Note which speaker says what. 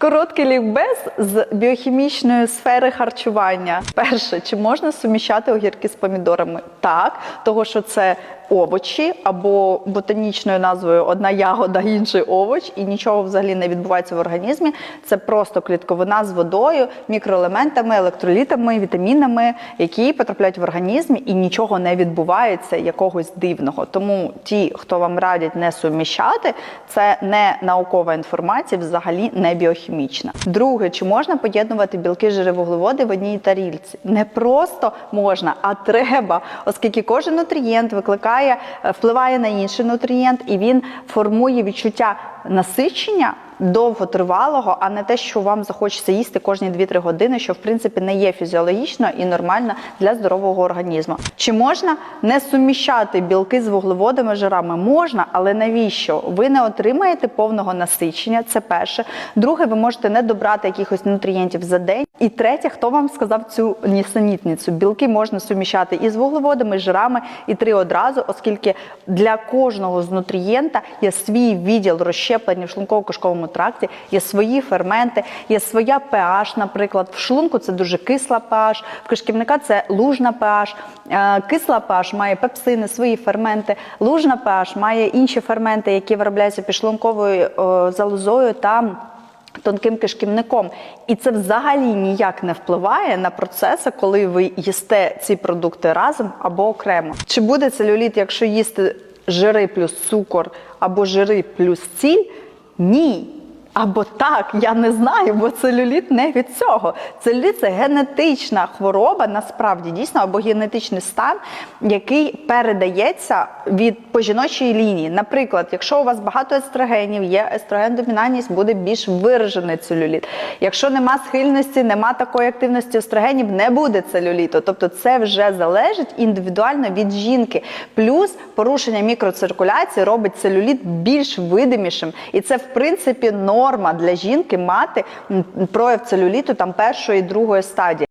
Speaker 1: Короткий лікбез з біохімічної сфери харчування. Перше, чи можна суміщати огірки з помідорами? Так, того що це овочі або ботанічною назвою одна ягода, інший овоч, і нічого взагалі не відбувається в організмі. Це просто клітковина з водою, мікроелементами, електролітами, вітамінами, які потрапляють в організм, і нічого не відбувається якогось дивного. Тому ті, хто вам радять не суміщати, це не наукова інформація, взагалі не біохімічна. Друге, чи можна поєднувати білки, жири, вуглеводи в одній тарільці? Не просто можна, а треба, оскільки кожен нутрієнт викликає, е, впливає на інший нутрієнт, і він формує відчуття насичення довготривалого, а не те, що вам захочеться їсти кожні 2-3 години, що в принципі не є фізіологічно і нормально для здорового організму. Чи можна не суміщати білки з вуглеводами, жирами? Можна, але навіщо? Ви не отримаєте повного насичення. Це перше. Друге, ви можете не добрати якихось нутрієнтів за день. І третє, хто вам сказав цю нісенітницю? Білки можна суміщати і з вуглеводами, і жирами, і три одразу, оскільки для кожного з нутрієнта є свій відділ розщеплення в шлунково-кишковому тракті, є свої ферменти, є своя pH, наприклад. В шлунку це дуже кисла pH, в кишківника це лужна pH. Е, Кисла pH має пепсини, свої ферменти. Лужна pH має інші ферменти, які виробляються підшлунковою е, залозою та тонким кишківником. І це взагалі ніяк не впливає на процеси, коли ви їсте ці продукти разом або окремо. Чи буде целюліт, якщо їсти жири плюс цукор або жири плюс ціль? Ні. Або так, я не знаю, бо целюліт не від цього. Целюліт це генетична хвороба, насправді дійсно, або генетичний стан, який передається від по жіночій лінії. Наприклад, якщо у вас багато естрогенів, є естроген-домінантність, буде більш виражений целюліт. Якщо нема схильності, нема такої активності естрогенів, не буде целюліту. Тобто це вже залежить індивідуально від жінки. Плюс порушення мікроциркуляції робить целюліт більш видимішим. І це, в принципі, норма для жінки мати прояв целюліту там першої і другої стадії.